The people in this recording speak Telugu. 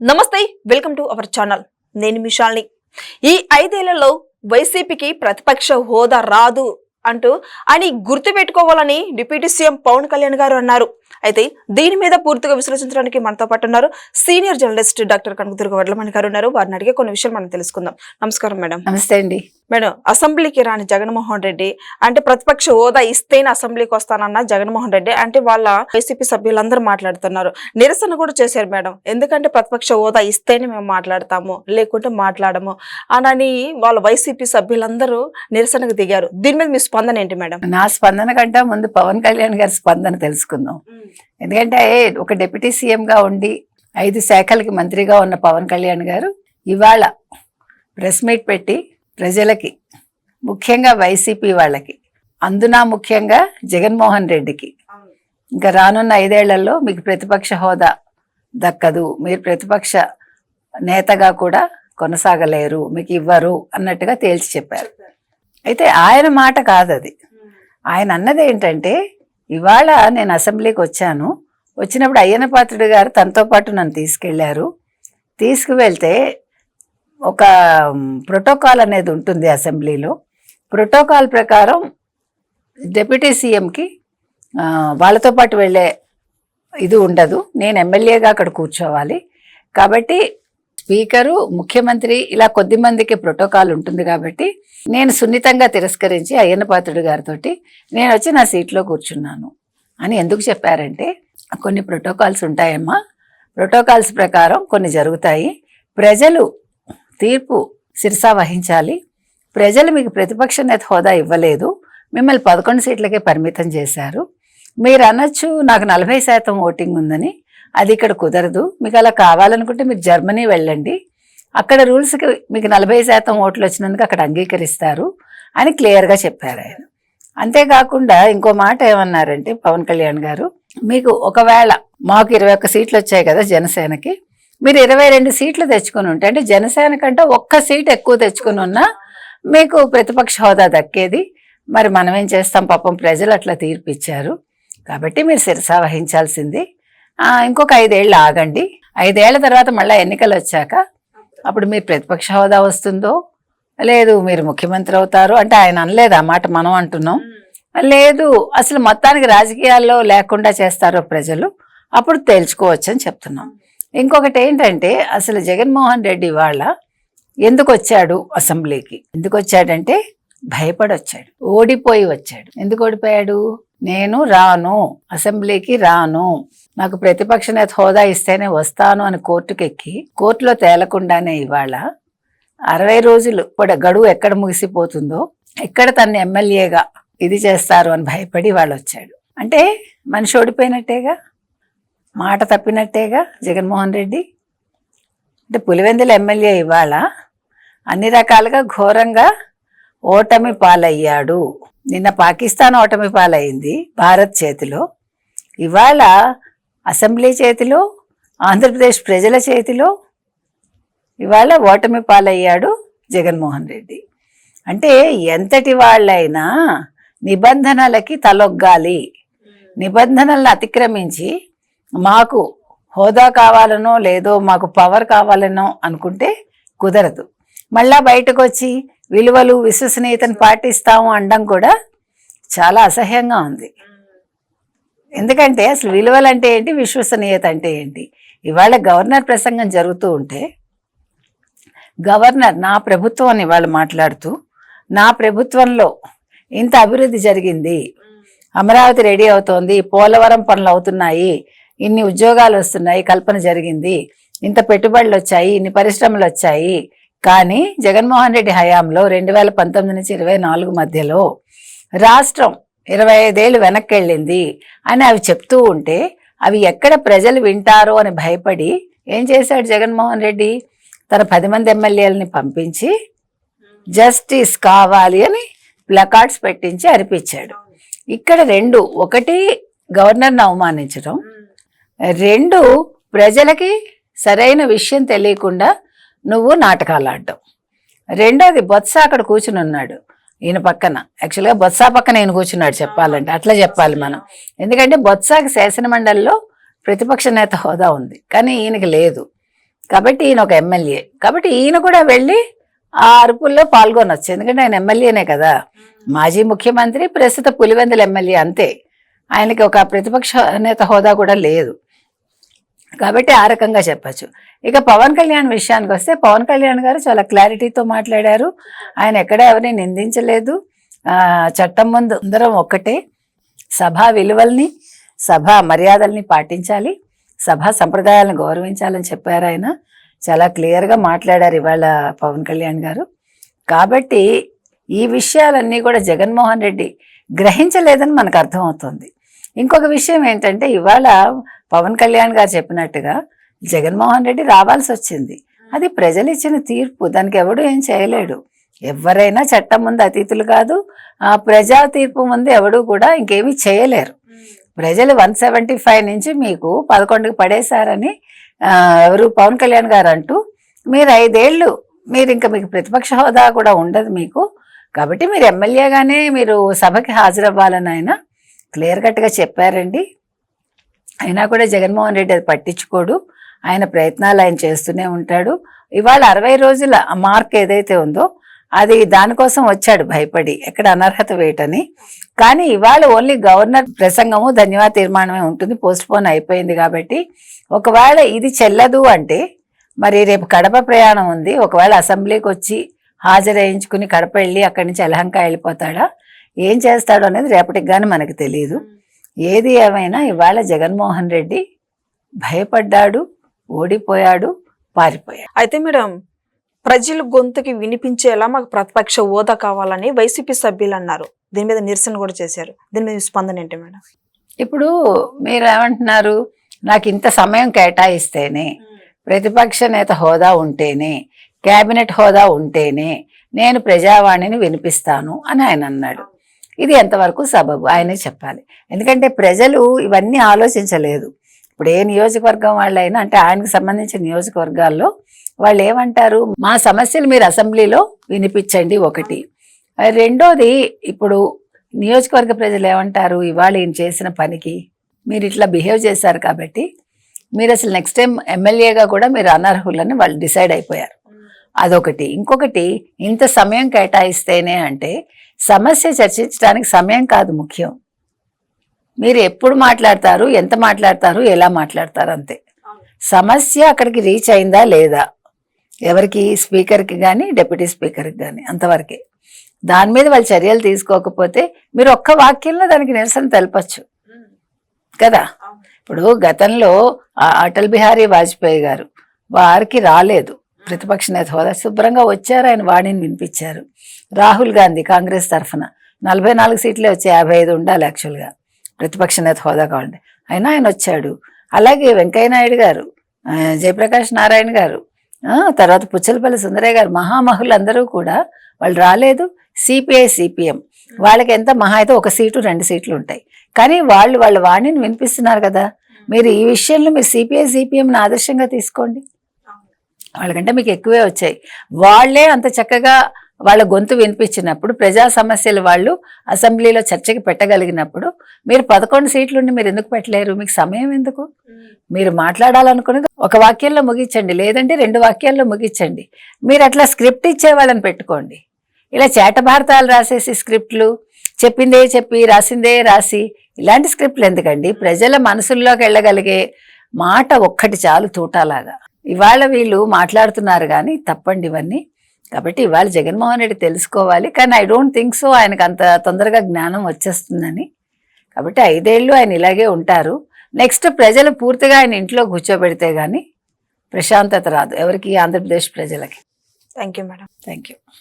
నమస్తే వెల్కమ్ టు అవర్ ఛానల్. నేను మిషాల్ని ఈ ఐదేళ్ళలో వైసీపీకి ప్రతిపక్ష హోదా రాదు అంటూ అని గుర్తు పెట్టుకోవాలని డిప్యూటీ సీఎం పవన్ కళ్యాణ్ గారు అన్నారు. అయితే దీని మీద పూర్తిగా విశ్లేషించడానికి మనతో పాటు ఉన్నారు senior journalist doctor Kanakadurga Vadlamani garu ఉన్నారు. వారిని అడిగే కొన్ని విషయాలు మనం తెలుసుకుందాం. నమస్కారం మేడం. నమస్తే అండి. మేడం అసెంబ్లీకి రాని జగన్మోహన్ రెడ్డి అంటే ప్రతిపక్ష హోదా ఇస్తేనే అసెంబ్లీకి వస్తానన్న జగన్మోహన్ రెడ్డి అంటే వాళ్ళ వైసీపీ సభ్యులందరూ మాట్లాడుతున్నారు. నిరసన కూడా చేశారు మేడం. ఎందుకంటే ప్రతిపక్ష హోదా ఇస్తేనే మేము మాట్లాడతాము లేకుంటే మాట్లాడము అనని వాళ్ళ వైసీపీ సభ్యులందరూ నిరసనకు దిగారు. దీని మీద మీ స్పందన ఏంటి మేడం? నా స్పందన కంటే ముందు పవన్ కళ్యాణ్ గారి స్పందన తెలుసుకుందాం. ఎందుకంటే ఒక డిప్యూటీ సీఎంగా ఉండి ఐదు శాఖలకి మంత్రిగా ఉన్న పవన్ కళ్యాణ్ గారు ఇవాళ ప్రెస్ మీట్ పెట్టి ప్రజలకి ముఖ్యంగా వైసీపీ వాళ్ళకి అందున ముఖ్యంగా జగన్మోహన్ రెడ్డికి. ఇంకా రానున్న ఐదేళ్ళలో మీకు ప్రతిపక్ష హోదా దక్కదు. మీరు ప్రతిపక్ష నేతగా కూడా కొనసాగలేరు. మీకు ఇవ్వరు అన్నట్టుగా తేల్చి చెప్పారు. అయితే ఆయన మాట కాదు అది ఆయన అన్నది ఏంటంటే ఇవాళ నేను అసెంబ్లీకి వచ్చాను. వచ్చినప్పుడు అయ్యన్న పాత్రుడు గారు తనతో పాటు నన్ను తీసుకెళ్ళారు. తీసుకువెళ్తే ఒక ప్రోటోకాల్ అనేది ఉంటుంది అసెంబ్లీలో. ప్రోటోకాల్ ప్రకారం డిప్యూటీ సీఎంకి వాళ్ళతో పాటు వెళ్ళే ఇది ఉండదు. నేను ఎమ్మెల్యేగా అక్కడ కూర్చోవాలి. కాబట్టి స్పీకరు ముఖ్యమంత్రి ఇలా కొద్ది మందికి ప్రోటోకాల్ ఉంటుంది కాబట్టి నేను సున్నితంగా తిరస్కరించి అయ్యన్న పాత్రుడు గారితో నేను వచ్చి నా సీట్లో కూర్చున్నాను అని ఎందుకు చెప్పారంటే కొన్ని ప్రోటోకాల్స్ ఉంటాయమ్మా. ప్రోటోకాల్స్ ప్రకారం కొన్ని జరుగుతాయి. ప్రజలు తీర్పు శిరసా వహించాలి. ప్రజలు మీకు ప్రతిపక్ష నేత హోదా ఇవ్వలేదు. మిమ్మల్ని పదకొండు సీట్లకే పరిమితం చేశారు. మీరు అనొచ్చు నాకు నలభై శాతం ఓటింగ్ ఉందని. అది ఇక్కడ కుదరదు. మీకు అలా కావాలనుకుంటే మీరు జర్మనీ వెళ్ళండి. అక్కడ రూల్స్కి మీకు నలభై శాతం ఓట్లు వచ్చినందుకు అక్కడ అంగీకరిస్తారు అని క్లియర్గా చెప్పారు ఆయన. అంతేకాకుండా ఇంకో మాట ఏమన్నారంటే పవన్ కళ్యాణ్ గారు మీకు ఒకవేళ మాకు ఇరవై ఒక్క సీట్లు వచ్చాయి కదా జనసేనకి మీరు ఇరవై రెండు సీట్లు తెచ్చుకుని ఉంటే అంటే జనసేన కంటే ఒక్క సీట్ ఎక్కువ తెచ్చుకుని ఉన్నా మీకు ప్రతిపక్ష హోదా దక్కేది. మరి మనం ఏం చేస్తాం? పాపం ప్రజలు అట్లా తీర్పిచ్చారు. కాబట్టి మీరు శిరస వహించాల్సింది. ఇంకొక ఐదేళ్ళు ఆగండి. ఐదేళ్ళ తర్వాత మళ్ళీ ఎన్నికలు వచ్చాక అప్పుడు మీరు ప్రతిపక్ష హోదా వస్తుందో? లేదు మీరు ముఖ్యమంత్రి అవుతారు అంటే ఆయన అనలేదు ఆ మాట మనం అంటున్నాం. లేదు అసలు మొత్తానికి రాజకీయాల్లో లేకుండా చేస్తారో ప్రజలు అప్పుడు తేల్చుకోవచ్చు అని చెప్తున్నాం. ఇంకొకటి ఏంటంటే అసలు జగన్మోహన్ రెడ్డి వాళ్ళ ఎందుకు వచ్చాడు అసెంబ్లీకి? ఎందుకు వచ్చాడంటే భయపడి వచ్చాడు ఓడిపోయి వచ్చాడు. ఎందుకు ఓడిపోయాడు? నేను రాను అసెంబ్లీకి రాను. నాకు ప్రతిపక్ష నేత హోదా ఇస్తేనే వస్తాను అని కోర్టుకెక్కి కోర్టులో తేలకుండానే ఇవాళ అరవై రోజులు ఇప్పుడు గడువు ఎక్కడ ముగిసిపోతుందో ఎక్కడ తన ఎమ్మెల్యేగా ఇది చేస్తారు అని భయపడి వాళ్ళు వచ్చాడు అంటే మనిషి ఓడిపోయినట్టేగా? మాట తప్పినట్టేగా జగన్మోహన్ రెడ్డి. అంటే పులివెందుల ఎమ్మెల్యే ఇవాళ అన్ని రకాలుగా ఘోరంగా ఓటమి పాలయ్యాడు. నిన్న పాకిస్తాన్ ఓటమి పాలయ్యింది భారత్ చేతిలో. ఇవాళ అసెంబ్లీ చేతిలో ఆంధ్రప్రదేశ్ ప్రజల చేతిలో ఇవాళ ఓటమి పాలయ్యాడు జగన్మోహన్ రెడ్డి. అంటే ఎంతటి వాళ్ళైనా నిబంధనలకి తలొగ్గాలి. నిబంధనలను అతిక్రమించి మాకు హోదా కావాలనో లేదో మాకు పవర్ కావాలనో అనుకుంటే కుదరదు. మళ్ళా బయటకు వచ్చి విలువలు విశ్వసనీయతను పాటిస్తాము అనడం కూడా చాలా అసహ్యంగా ఉంది. ఎందుకంటే అసలు విలువలు అంటే ఏంటి విశ్వసనీయత అంటే ఏంటి? ఇవాళ గవర్నర్ ప్రసంగం జరుగుతూ ఉంటే గవర్నర్ నా ప్రభుత్వం అని వాళ్ళు మాట్లాడుతూ నా ప్రభుత్వంలో ఇంత అభివృద్ధి జరిగింది అమరావతి రెడీ అవుతోంది పోలవరం పనులు అవుతున్నాయి ఇన్ని ఉద్యోగాలు వస్తున్నాయి కల్పన జరిగింది ఇంత పెట్టుబడులు వచ్చాయి ఇన్ని పరిశ్రమలు వచ్చాయి. కానీ జగన్మోహన్ రెడ్డి హయాంలో రెండు వేల పంతొమ్మిది నుంచి ఇరవై నాలుగు మధ్యలో రాష్ట్రం ఇరవై ఐదేళ్ళు వెనక్కి వెళ్ళింది అని అవి చెప్తూ ఉంటే అవి ఎక్కడ ప్రజలు వింటారో అని భయపడి ఏం చేశాడు జగన్మోహన్ రెడ్డి? తన పది మంది ఎమ్మెల్యేలని పంపించి జస్టిస్ కావాలి అని ప్లకార్డ్స్ పెట్టించి అరిపించాడు. ఇక్కడ రెండు ఒకటి గవర్నర్ని అవమానించడం రెండు ప్రజలకి సరైన విషయం తెలియకుండా నువ్వు నాటకాలు ఆడడం రెండోది బొత్స అక్కడ కూర్చుని ఉన్నాడు. ఈయన పక్కన. యాక్చువల్గా బొత్స పక్కన ఈయన కూర్చున్నాడు చెప్పాలంటే. అట్లా చెప్పాలి మనం. ఎందుకంటే బొత్సకి శాసనమండలిలో ప్రతిపక్ష నేత హోదా ఉంది. కానీ ఈయనకి లేదు. కాబట్టి ఈయన ఒక ఎమ్మెల్యే. కాబట్టి ఈయన కూడా వెళ్ళి ఆ అరుపుల్లో పాల్గొనొచ్చు. ఎందుకంటే ఆయన ఎమ్మెల్యేనే కదా. మాజీ ముఖ్యమంత్రి ప్రస్తుత పులివెందుల ఎమ్మెల్యే అంతే. ఆయనకి ఒక ప్రతిపక్ష నేత హోదా కూడా లేదు. కాబట్టి ఆ రకంగా చెప్పచ్చు. ఇక పవన్ కళ్యాణ్ విషయానికి వస్తే పవన్ కళ్యాణ్ గారు చాలా క్లారిటీతో మాట్లాడారు. ఆయన ఎక్కడ ఎవరిని నిందించలేదు. చట్టం ముందు అందరం ఒక్కటే. సభా విలువల్ని సభా మర్యాదల్ని పాటించాలి. సభా సంప్రదాయాలను గౌరవించాలని చెప్పారు ఆయన. చాలా క్లియర్గా మాట్లాడారు ఇవాళ పవన్ కళ్యాణ్ గారు. కాబట్టి ఈ విషయాలన్నీ కూడా జగన్మోహన్ రెడ్డి గ్రహించలేదని మనకు అర్థమవుతుంది. ఇంకొక విషయం ఏంటంటే ఇవాళ పవన్ కళ్యాణ్ గారు చెప్పినట్టుగా జగన్మోహన్ రెడ్డి రావాల్సి వచ్చింది. అది ప్రజలు ఇచ్చిన తీర్పు. దానికి ఎవడు ఏం చేయలేడు. ఎవరైనా చట్టం ముందు అతీతులు కాదు ఆ ప్రజా తీర్పు ముందు ఎవడు కూడా ఇంకేమీ చేయలేరు. ప్రజలు వన్ సెవెంటీ ఫైవ్ నుంచి మీకు పదకొండుకి పడేశారని ఎవరు? పవన్ కళ్యాణ్ గారు అంటూ మీరు ఐదేళ్ళు మీరు ఇంకా మీకు ప్రతిపక్ష హోదా కూడా ఉండదు మీకు. కాబట్టి మీరు ఎమ్మెల్యేగానే మీరు సభకి హాజరవ్వాలని ఆయన క్లియర్ కట్గా చెప్పారండి. అయినా కూడా జగన్మోహన్ రెడ్డి అది పట్టించుకోడు. ఆయన ప్రయత్నాలు ఆయన చేస్తూనే ఉంటాడు. ఇవాళ అరవై రోజుల మార్క్ ఏదైతే ఉందో అది దానికోసం వచ్చాడు భయపడి ఎక్కడ అనర్హత వేయటని. కానీ ఇవాళ ఓన్లీ గవర్నర్ ప్రసంగము ధన్యవాద తీర్మానమే ఉంటుంది. పోస్ట్ పోన్ అయిపోయింది కాబట్టి ఒకవేళ ఇది చెల్లదు అంటే మరి రేపు కడప ప్రయాణం ఉంది. ఒకవేళ అసెంబ్లీకి వచ్చి హాజరేయించుకుని కడప వెళ్ళి అక్కడి నుంచి అలహంక వెళ్ళిపోతాడా? ఏం చేస్తాడో అనేది రేపటికి కానీ మనకు తెలియదు. ఏది ఏమైనా ఇవాళ జగన్మోహన్ రెడ్డి భయపడ్డాడు ఓడిపోయాడు పారిపోయాడు. అయితే మేడం ప్రజల గొంతుకి వినిపించేలా మాకు ప్రతిపక్ష హోదా కావాలని వైసీపీ సభ్యులు అన్నారు. దీని మీద నిరసన కూడా చేశారు. దీని మీద స్పందన ఏంటి మేడం? ఇప్పుడు మీరు ఏమంటున్నారు నాకు ఇంత సమయం కేటాయిస్తేనే ప్రతిపక్ష నేత హోదా ఉంటేనే కేబినెట్ హోదా ఉంటేనే నేను ప్రజావాణిని వినిపిస్తాను అని ఆయన అన్నాడు. ఇది ఎంతవరకు సబబు? ఆయనే చెప్పాలి. ఎందుకంటే ప్రజలు ఇవన్నీ ఆలోచించలేదు. ఇప్పుడు ఏ నియోజకవర్గం వాళ్ళైనా అంటే ఆయనకు సంబంధించిన నియోజకవర్గాల్లో వాళ్ళు ఏమంటారు మా సమస్యలు మీరు అసెంబ్లీలో వినిపించండి ఒకటి. రెండోది ఇప్పుడు నియోజకవర్గ ప్రజలు ఏమంటారు? ఇవాళ ఈయన చేసిన పనికి మీరు ఇట్లా బిహేవ్ చేశారు కాబట్టి మీరు అసలు నెక్స్ట్ టైం ఎమ్మెల్యేగా కూడా మీరు అనర్హులని వాళ్ళు డిసైడ్ అయిపోయారు. అదొకటి. ఇంకొకటి ఇంత సమయం కేటాయిస్తేనే అంటే సమస్య చర్చించడానికి సమయం కాదు ముఖ్యం. మీరు ఎప్పుడు మాట్లాడతారు ఎంత మాట్లాడతారు ఎలా మాట్లాడతారు అంతే. సమస్య అక్కడికి రీచ్ అయిందా లేదా? ఎవరికి? స్పీకర్కి కానీ డిప్యూటీ స్పీకర్కి కానీ అంతవరకే. దాని మీద వాళ్ళు చర్యలు తీసుకోకపోతే మీరు ఒక్క వాక్యంలో దానికి నిరసన తెలపచ్చు. కదా? ఇప్పుడు గతంలో అటల్ బిహారీ వాజ్పేయి గారు వారికి రాలేదు. ప్రతిపక్ష నేత హోదా శుభ్రంగా వచ్చారు ఆయన వాణిని వినిపించారు. రాహుల్ గాంధీ కాంగ్రెస్ తరఫున నలభై నాలుగు సీట్లే వచ్చి యాభై ఐదు ఉండాలి యాక్చువల్గా. ప్రతిపక్ష నేత హోదా కావాలంటే. అయినా ఆయన వచ్చాడు. అలాగే వెంకయ్య నాయుడు గారు జయప్రకాష్ నారాయణ గారు తర్వాత పుచ్చలపల్లి సుందరయ్య గారు మహామహులందరూ కూడా వాళ్ళు రాలేదు. CPI CPM. వాళ్ళకి ఎంత మహా అయితే ఒక సీటు రెండు సీట్లు ఉంటాయి. కానీ వాళ్ళు వాళ్ళ వాణిని వినిపిస్తున్నారు కదా. మీరు ఈ విషయంలో మీరు సిపిఐ సిపిఎంని ఆదర్శంగా తీసుకోండి. వాళ్ళకంటే మీకు ఎక్కువే వచ్చాయి. వాళ్ళే అంత చక్కగా వాళ్ళ గొంతు వినిపించినప్పుడు ప్రజా సమస్యలు వాళ్ళు అసెంబ్లీలో చర్చకి పెట్టగలిగినప్పుడు మీరు పదకొండు సీట్లుండి మీరు ఎందుకు పెట్టలేరు? మీకు సమయం ఎందుకు? మీరు మాట్లాడాలనుకున్నది ఒక వాక్యంలో ముగించండి లేదంటే రెండు వాక్యాల్లో ముగించండి. మీరు అట్లా స్క్రిప్ట్ ఇచ్చే వాళ్ళని పెట్టుకోండి. ఇలా చేట భారతాలు రాసేసి స్క్రిప్ట్లు చెప్పిందే చెప్పి రాసిందే రాసి ఇలాంటి స్క్రిప్ట్లు ఎందుకండి? ప్రజల మనసుల్లోకి వెళ్ళగలిగే మాట ఒక్కటి చాలు తూటాలాగా. ఇవాళ వీళ్ళు మాట్లాడుతున్నారు కానీ తప్పండి ఇవన్నీ. కాబట్టి ఇవాళ జగన్మోహన్ రెడ్డి తెలుసుకోవాలి. కానీ ఐ డోంట్ థింక్ సో ఆయనకు అంత తొందరగా జ్ఞానం వచ్చేస్తుందని. కాబట్టి ఐదేళ్ళు ఆయన ఇలాగే ఉంటారు. నెక్స్ట్ ప్రజలు పూర్తిగా ఆయన ఇంట్లో కూర్చోబెడితే గానీ ప్రశాంతత రాదు. ఎవరికి? ఆంధ్రప్రదేశ్ ప్రజలకి. Thank you madam thank you